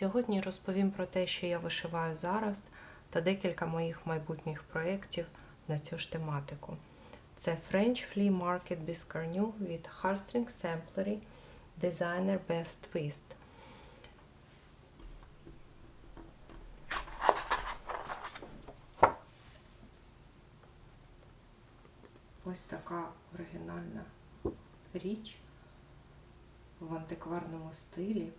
Сьогодні розповім про те, що я вишиваю зараз, та декілька моїх майбутніх проєктів на цю ж тематику. Це French Flea Market Biscarnu від Heartstring Samplery, дизайнер Beth Twist. Ось така оригінальна річ в антикварному стилі.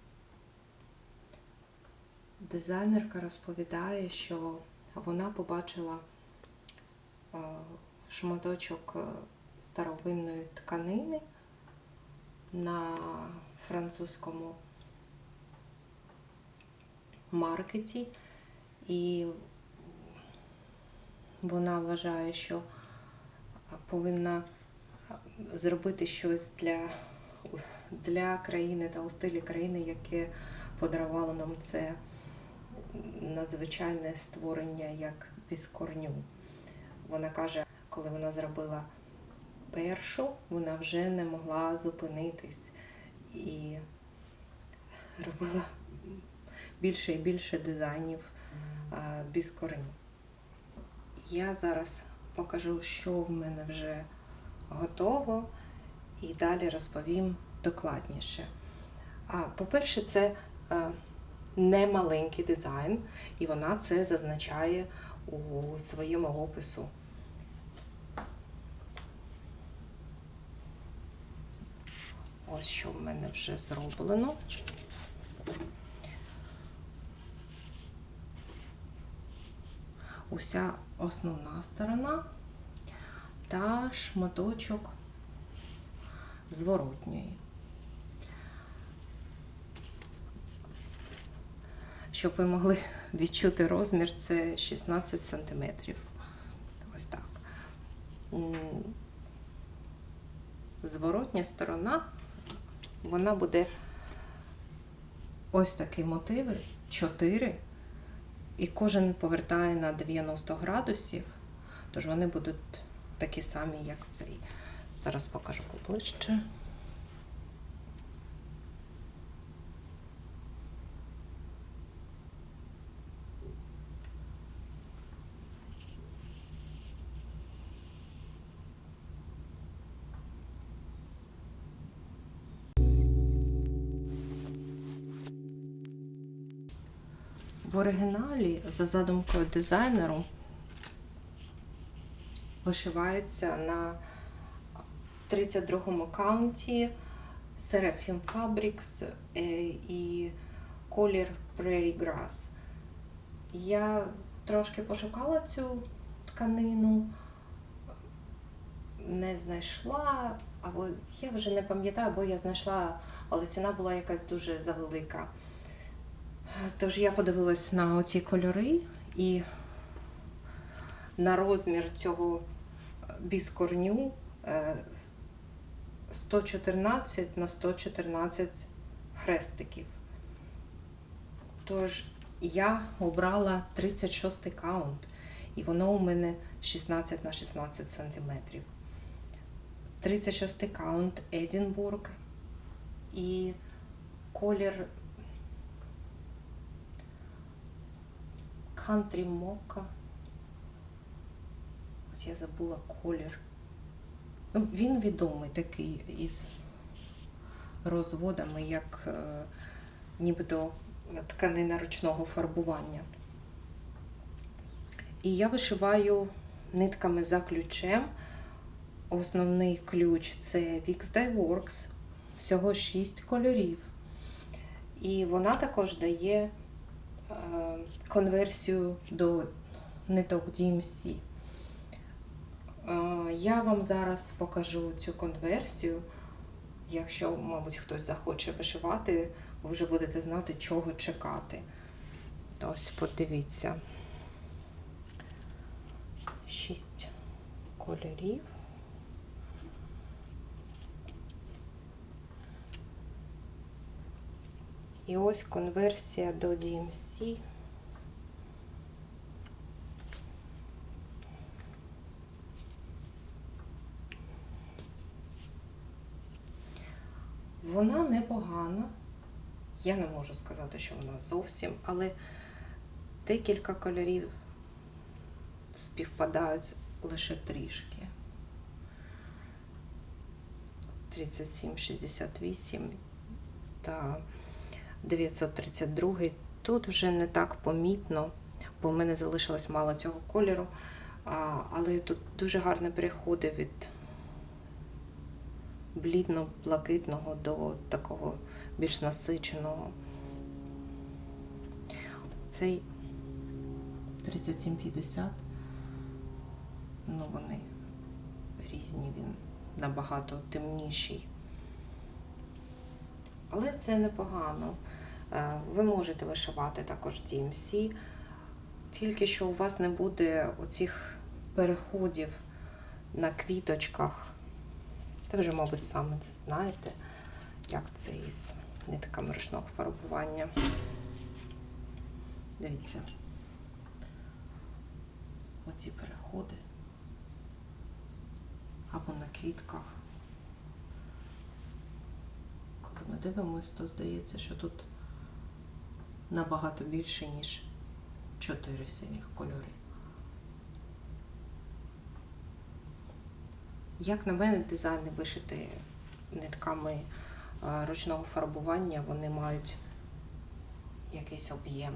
Дизайнерка розповідає, що вона побачила е, шматочок е, старовинної тканини на французькому маркеті, і вона вважає, що повинна зробити щось для, для країни та у стилі країни, яке подарувало нам це надзвичайне створення як біскорню. Вона каже, коли вона зробила першу, вона вже не могла зупинитись і робила більше і більше дизайнів біскорню. Я зараз покажу, що в мене вже готово, і далі розповім докладніше. А, По-перше, це е, не маленький дизайн, і вона це зазначає у своєму опису. Ось що в мене вже зроблено. Уся основна сторона та шматочок зворотньої. Щоб ви могли відчути розмір, це 16 см. Ось так. Зворотня сторона, вона буде ось такі мотиви, 4, і кожен повертає на 90 градусів, тож вони будуть такі самі, як цей. Зараз покажу поближче. В оригіналі, за задумкою дизайнеру, вишивається на 32-му каунті Seraphim Fabrics е, і колір Prairie Grass. Я трошки пошукала цю тканину, не знайшла, або я вже не пам'ятаю, бо я знайшла, але ціна була якась дуже завелика. Тож я подивилась на оці кольори і на розмір цього біскорню е, 114 на 114 хрестиків. Тож я обрала 36 каунт, і воно у мене 16 на 16 сантиметрів. 36 каунт Едінбург і колір Country Mocha. Ось я забула колір. Ну, він відомий такий із розводами, як е, нібито тканина ручного фарбування. І я вишиваю нитками за ключем. Основний ключ це Wix Dye Works, всього 6 кольорів. І вона також дає конверсію до ниток DMC. Е, Я вам зараз покажу цю конверсію. Якщо, мабуть, хтось захоче вишивати, ви вже будете знати, чого чекати. Ось подивіться. Шість кольорів. І ось конверсія до DMC. Вона непогана, Я не можу сказати, що вона зовсім, але декілька кольорів співпадають лише трішки. 37, 68 та 932. Тут вже не так помітно, бо в мене залишилось мало цього кольору. Але тут дуже гарно переходи від блідно-блакитного до такого більш насиченого. Цей 3750. Ну, вони різні, він набагато темніший. Але це непогано. Е, Ви можете вишивати також DMC, тільки що у вас не буде оцих переходів на квіточках. Та вже, мабуть, саме це знаєте, як це із нитками ручного фарбування. Дивіться. Оці переходи. Або на квітках. Коли ми дивимось, то здається, що тут набагато більше, ніж чотири синіх кольори. Як на мене, дизайни вишити нитками е, ручного фарбування, вони мають якийсь об'єм.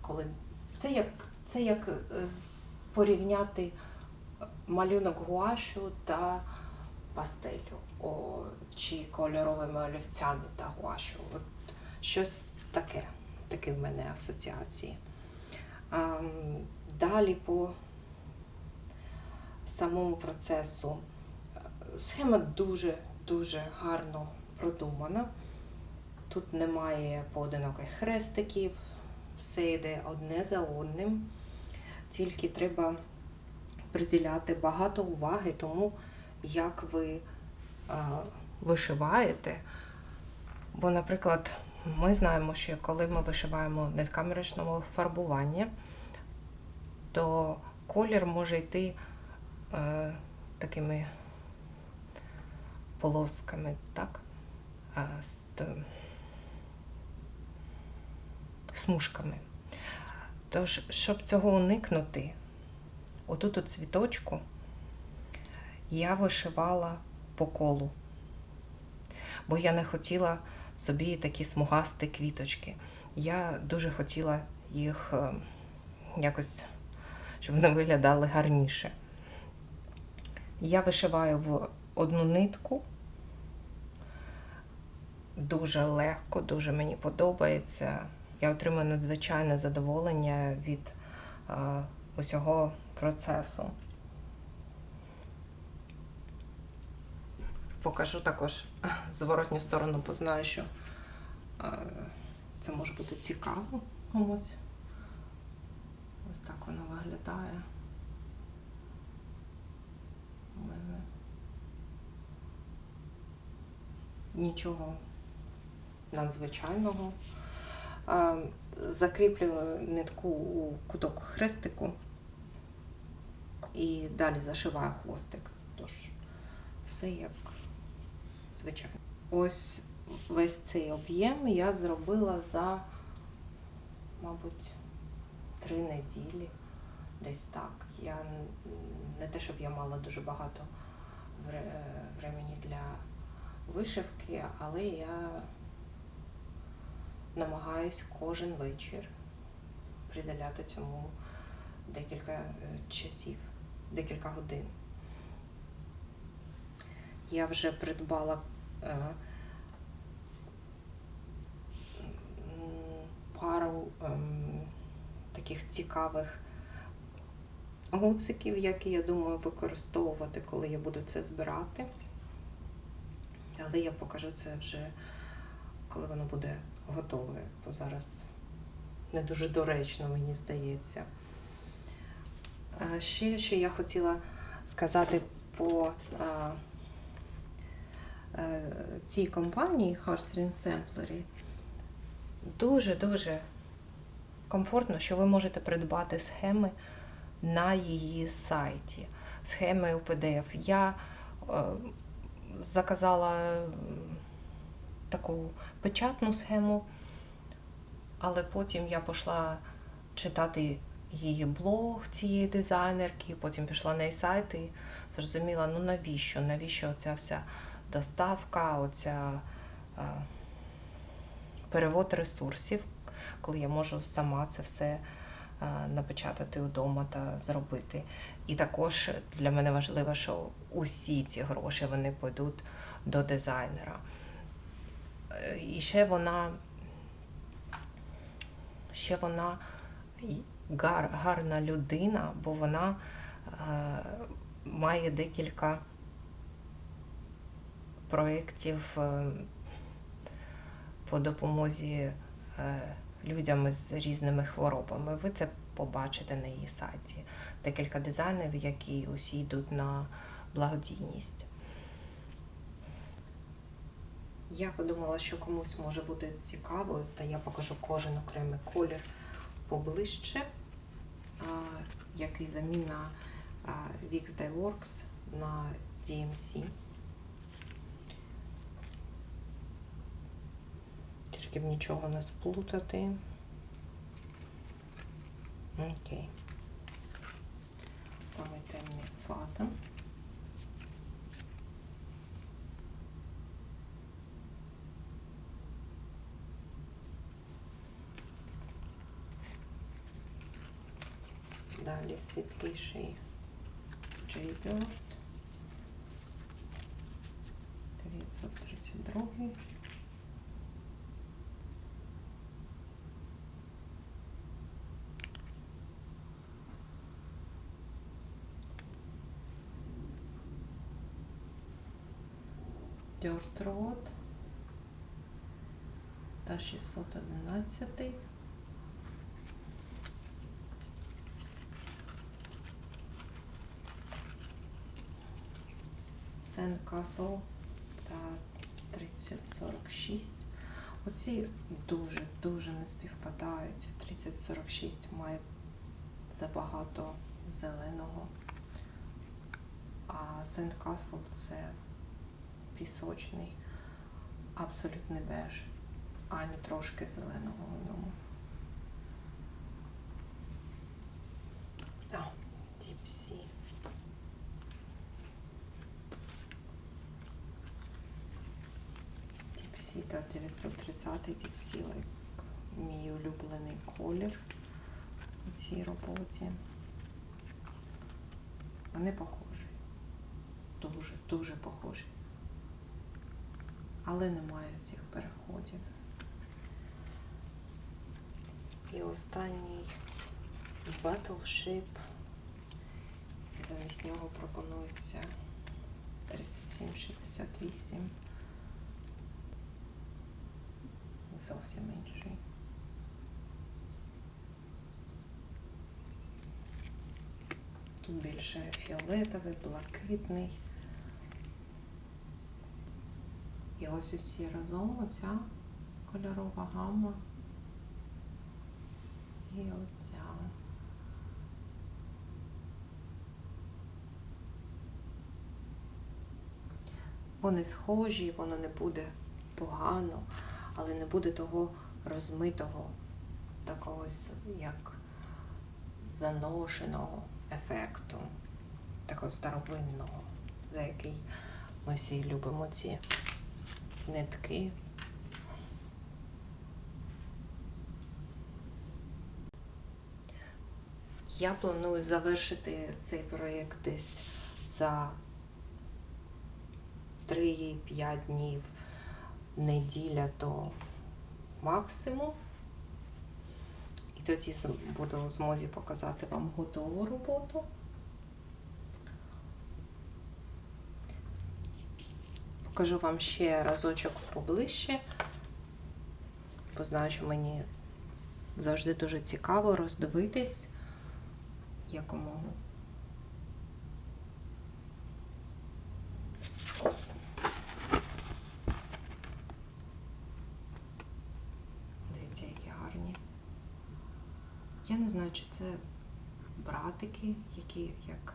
Коли це як, це як е, порівняти малюнок гуашу та пастелю, о, чи кольоровими олівцями та гуашу. Щось таке, такі в мене асоціації. Ам, Далі по самому процесу. Схема дуже-дуже гарно продумана. Тут немає поодиноких хрестиків, все йде одне за одним. Тільки треба приділяти багато уваги тому, як ви е, вишиваєте. Бо, наприклад, ми знаємо, що коли ми вишиваємо нитками ручного фарбування, то колір може йти е, такими полосками, так? Е, з, т- смужками. Тож, щоб цього уникнути, отут у цвіточку я вишивала по колу, бо я не хотіла собі такі смугасті квіточки. Я дуже хотіла їх е, якось, щоб вони виглядали гарніше. Я вишиваю в одну нитку. Дуже легко, дуже мені подобається. Я отримую надзвичайне задоволення від е, усього процесу. Покажу також зворотню сторону, бо знаю, що е, це може бути цікаво комусь. Ось так воно виглядає. У мене нічого надзвичайного. Е, Закріплюю нитку у куток хрестику і далі зашиваю хвостик. Тож все як звичайно. Ось весь цей об'єм я зробила за, мабуть, три неділі. Десь так. Я не те, щоб я мала дуже багато вре- времени для вишивки, але я намагаюсь кожен вечір приділяти цьому декілька е, часів, декілька годин. Я вже придбала е, пару ем, таких цікавих гуциків, які я думаю використовувати, коли я буду це збирати. Але я покажу це вже, коли воно буде готове, бо зараз не дуже доречно, мені здається. Е, Ще що я хотіла сказати по е, цій компанії Harstring Samplery. Дуже-дуже комфортно, що ви можете придбати схеми на її сайті. Схеми у PDF. Я е, заказала таку печатну схему, але потім я пішла читати її блог цієї дизайнерки, потім пішла на її сайт і зрозуміла, ну навіщо? Навіщо оця вся доставка, оця е, перевод ресурсів, коли я можу сама це все е, напечатати вдома та зробити. І також для мене важливо, що усі ці гроші вони пойдуть до дизайнера. Е, І ще вона ще вона гар, гарна людина, бо вона е, має декілька проєктів е, по допомозі е, людям з різними хворобами. Ви це побачите на її сайті. Декілька дизайнів, які усі йдуть на благодійність. Я подумала, що комусь може бути цікаво, та я покажу кожен окремий колір поближче, який заміна Wix Dyeworks на DMC. Тільки б нічого не сплутати. Окей. Саме темний фата. Далі світліший Jaybird. 932. Road та 611. Сен Касл та 3046. Оці дуже-дуже не співпадають. 3046 має забагато зеленого. А Сен Касл це пісочний, абсолютний беж, ані трошки зеленого у ньому. А, Діпсі. Діпсі та 930 Діпсі, мій улюблений колір у цій роботі. Вони похожі. Дуже, дуже похожі. Але немає цих переходів. І останній Battleship. Замість нього пропонується 3768. Зовсім інший. Тут більше фіолетовий, блакитний. І ось усі разом оця кольорова гамма. І оця. Вони схожі, воно не буде погано, але не буде того розмитого, такого як заношеного ефекту, такого старовинного, за який ми всі любимо ці нитки. Я планую завершити цей проєкт десь за 3-5 днів, неділя то максимум. І тоді буду в змозі показати вам готову роботу. Покажу вам ще разочок поближче, бо знаю, що мені завжди дуже цікаво роздивитись якомога. Дивіться, які гарні. Я не знаю, чи це братики, які як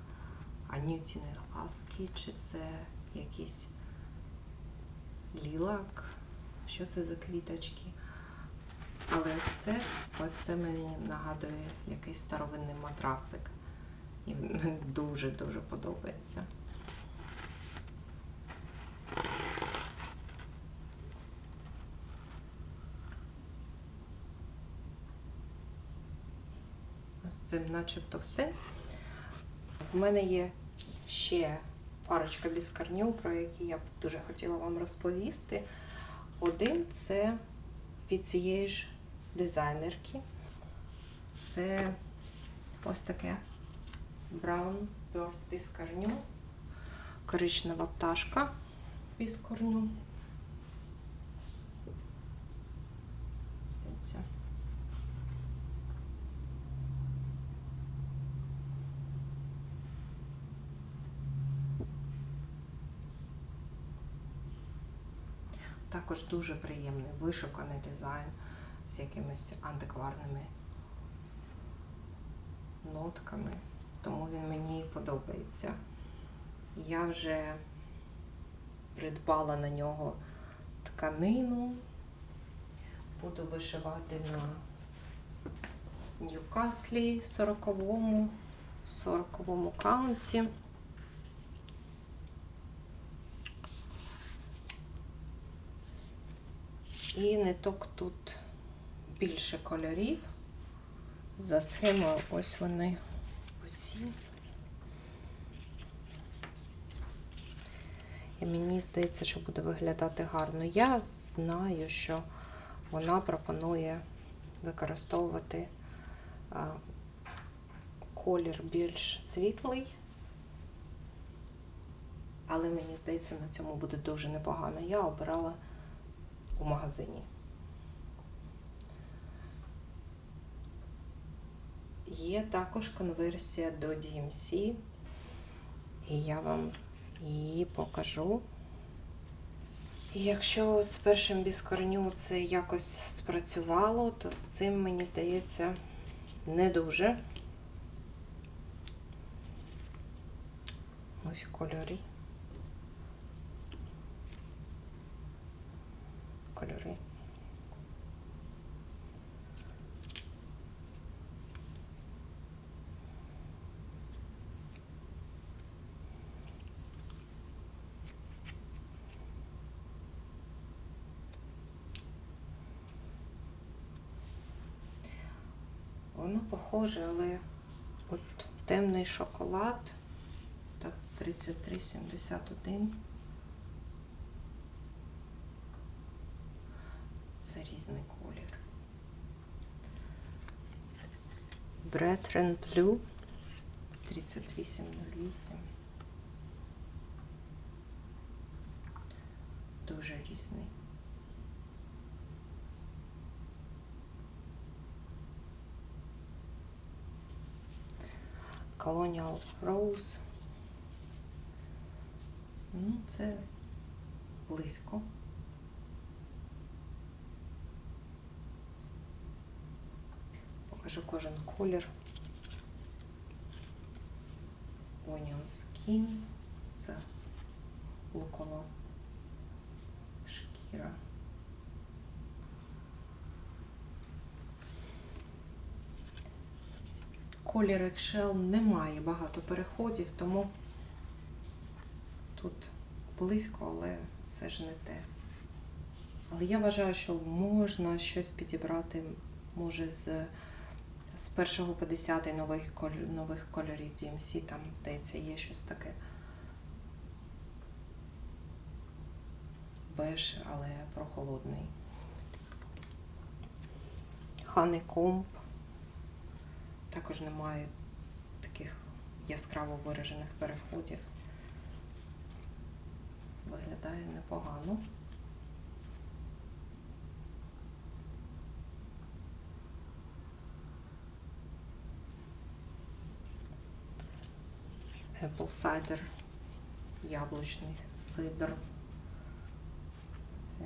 анютіни глазки, чи це якийсь лілак. що це за квіточки. Але ось це, ось це мені нагадує якийсь старовинний матрасик. І дуже-дуже подобається. З цим начебто все. В мене є ще парочка біскарню, про які я б дуже хотіла вам розповісти. Один це від цієї ж дизайнерки. Це ось таке Brown Bird біскарню. Коричнева пташка біскорню. Дивіться. Також дуже приємний, вишуканий дизайн з якимись антикварними нотками. Тому він мені подобається. Я вже придбала на нього тканину. Буду вишивати на Ньюкаслі 40-му, 40-му каунті. І ниток тут більше кольорів. За схемою ось вони усі. І мені здається, що буде виглядати гарно. Я знаю, що вона пропонує використовувати колір більш світлий, але мені здається, на цьому буде дуже непогано. Я обирала у магазині. Є також конверсія до DMC, і я вам її покажу. І якщо з першим біскорню це якось спрацювало, то з цим, мені здається, не дуже. Ось. Кольори. Похоже, але от темний шоколад та 33,71. Це різний колір. Brethren Blue 3808. Дуже різний. Colonial Rose. Ну, це близько. Покажу кожен колір. Onion Skin. Це лукова шкіра. Колір Excel не має багато переходів, тому тут близько, але все ж не те. Але я вважаю, що можна щось підібрати, може, з, з 1 по 10 нових, коль- нових кольорів DMC, там, здається, є щось таке. Беж, але прохолодний. Honeycomb. Також немає таких яскраво виражених переходів. Виглядає непогано. Apple cider, яблучний сидр. Це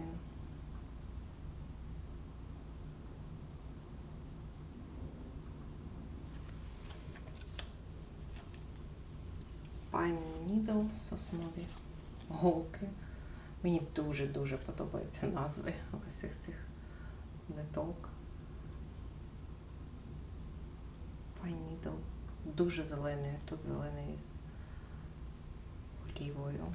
Pine Needle, соснові голки. Мені дуже-дуже подобаються назви усіх цих ниток. Пайнідл. Дуже зелений. Тут зелений з олівою.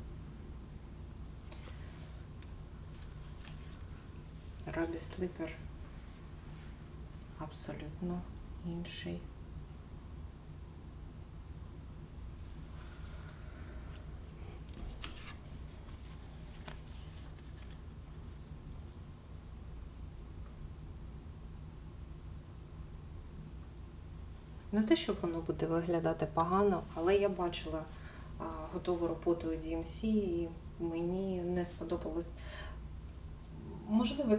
Рабі слипер абсолютно інший. Не те, щоб воно буде виглядати погано, але я бачила готову роботу DMC і мені не сподобалось. Можливо,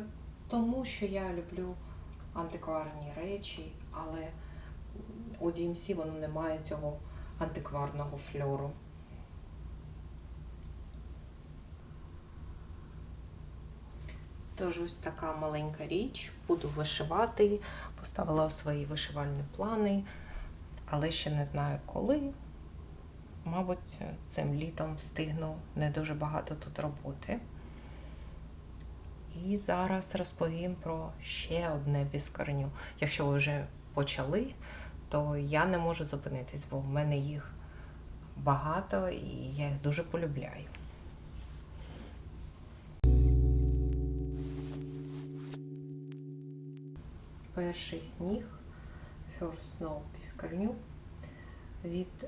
тому що я люблю антикварні речі, але у DMC воно не має цього антикварного фльору. Тож ось така маленька річ. Буду вишивати, поставила свої вишивальні плани, але ще не знаю коли. Мабуть, цим літом встигну не дуже багато тут роботи. І зараз розповім про ще одне біскорню. Якщо ви вже почали, то я не можу зупинитись, бо в мене їх багато і я їх дуже полюбляю. Перший сніг First Snow біскорню від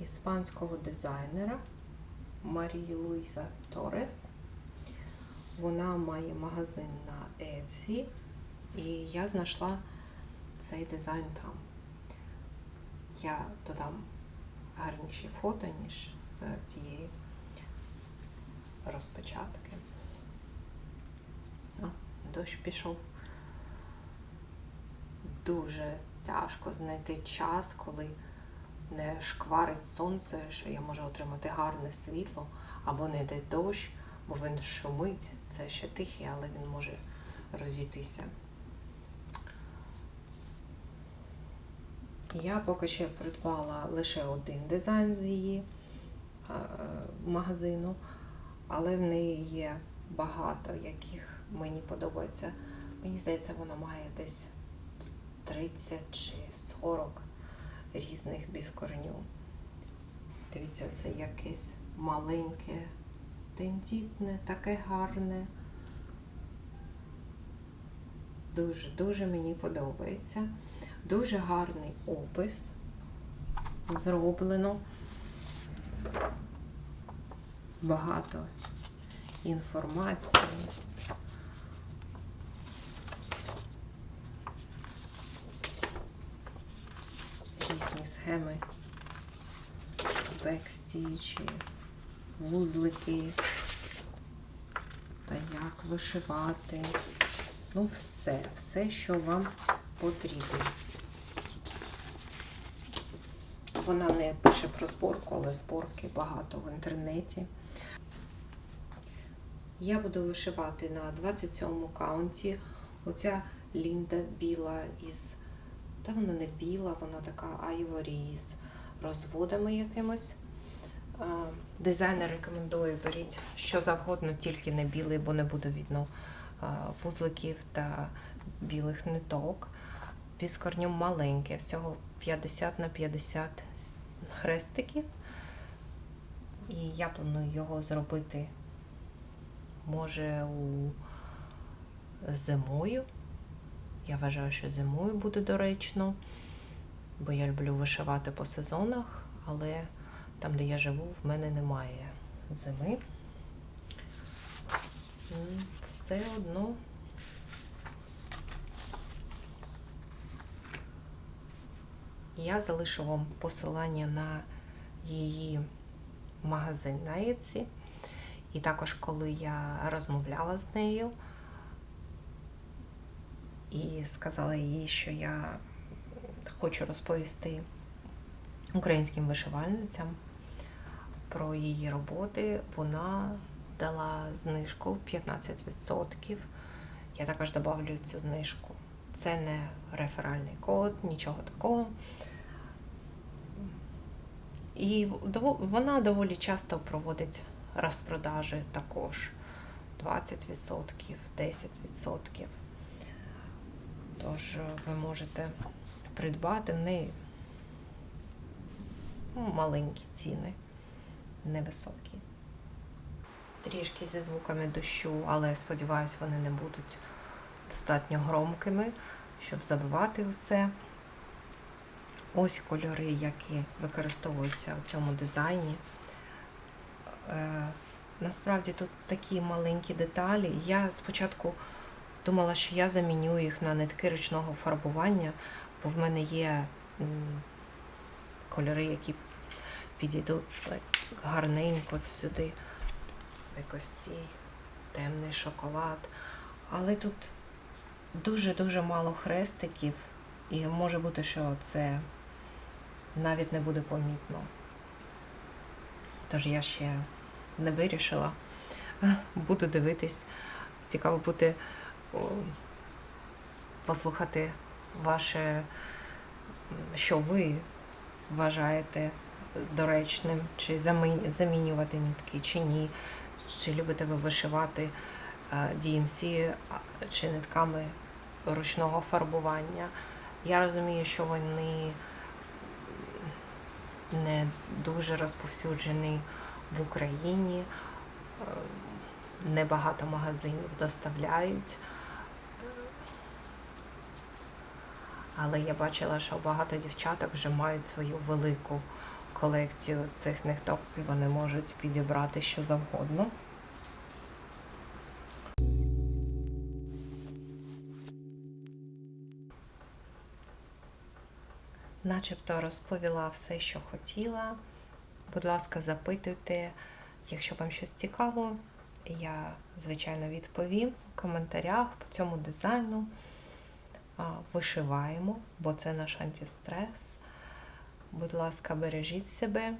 іспанського дизайнера Марії Луїза Торес. Вона має магазин на Etsy, і я знайшла цей дизайн там. Я додам гарніші фото, ніж з цієї розпечатки. О, дощ пішов. Дуже тяжко знайти час, коли не шкварить сонце, що я можу отримати гарне світло, або не йде дощ, бо він шумить. Це ще тихий, але він може розійтися. Я поки що придбала лише один дизайн з її е, магазину, але в неї є багато, яких мені подобається. Мені здається, вона має десь 30 чи 40 різних біскорню. Дивіться, це якесь маленьке, тендітне, таке гарне. Дуже-дуже мені подобається. Дуже гарний опис зроблено. Багато інформації. Різні схеми, бекстічі, вузлики та як вишивати. Ну, все, все, що вам потрібно. Вона не пише про зборку, але зборки багато в інтернеті. Я буду вишивати на 27-му каунті. Оця Лінда біла із. Та вона не біла, вона така айворі з розводами якимось. Дизайнер рекомендує беріть що завгодно, тільки не білий, бо не буде видно вузликів та білих ниток. Піскорню маленьке, всього 50 на 50 хрестиків. І я планую його зробити, може, у зимою. Я вважаю, що зимою буде доречно, бо я люблю вишивати по сезонах, але там, де я живу, в мене немає зими. І все одно я залишу вам посилання на її магазин на Etsy. І також, коли я розмовляла з нею і сказала їй, що я хочу розповісти українським вишивальницям про її роботи, вона дала знижку 15%. Я також додавлю цю знижку. Це не реферальний код, нічого такого. І вона доволі часто проводить розпродажі також 20%, 10%. Тож е, ви можете придбати не ну, маленькі ціни, невисокі. Трішки зі звуками дощу, але сподіваюсь, вони не будуть достатньо громкими, щоб забивати усе. Ось кольори, які використовуються у цьому дизайні. Е, насправді тут такі маленькі деталі. Я спочатку думала, що я заміню їх на нитки ручного фарбування, бо в мене є кольори, які підійдуть гарненько сюди. Якось цей темний шоколад. Але тут дуже-дуже мало хрестиків, і може бути, що це навіть не буде помітно. Тож я ще не вирішила. Буду дивитись. Цікаво буде послухати ваше, що ви вважаєте доречним, чи замінювати нитки, чи ні. Чи любите ви вишивати е, DMC чи нитками ручного фарбування. Я розумію, що вони не дуже розповсюджені в Україні. Е, Небагато магазинів доставляють. Але я бачила, що багато дівчаток вже мають свою велику колекцію цих ниток, і вони можуть підібрати що завгодно. Начебто розповіла все, що хотіла. Будь ласка, запитуйте, якщо вам щось цікаво, я, звичайно, відповім в коментарях по цьому дизайну. Вишиваємо, бо це наш антистрес. Будь ласка, бережіть себе,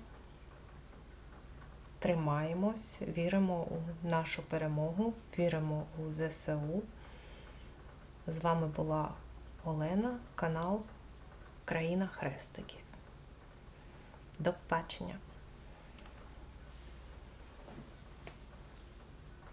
тримаємось, віримо у нашу перемогу, віримо у ЗСУ. З вами була Олена, канал Країна Хрестиків. До побачення!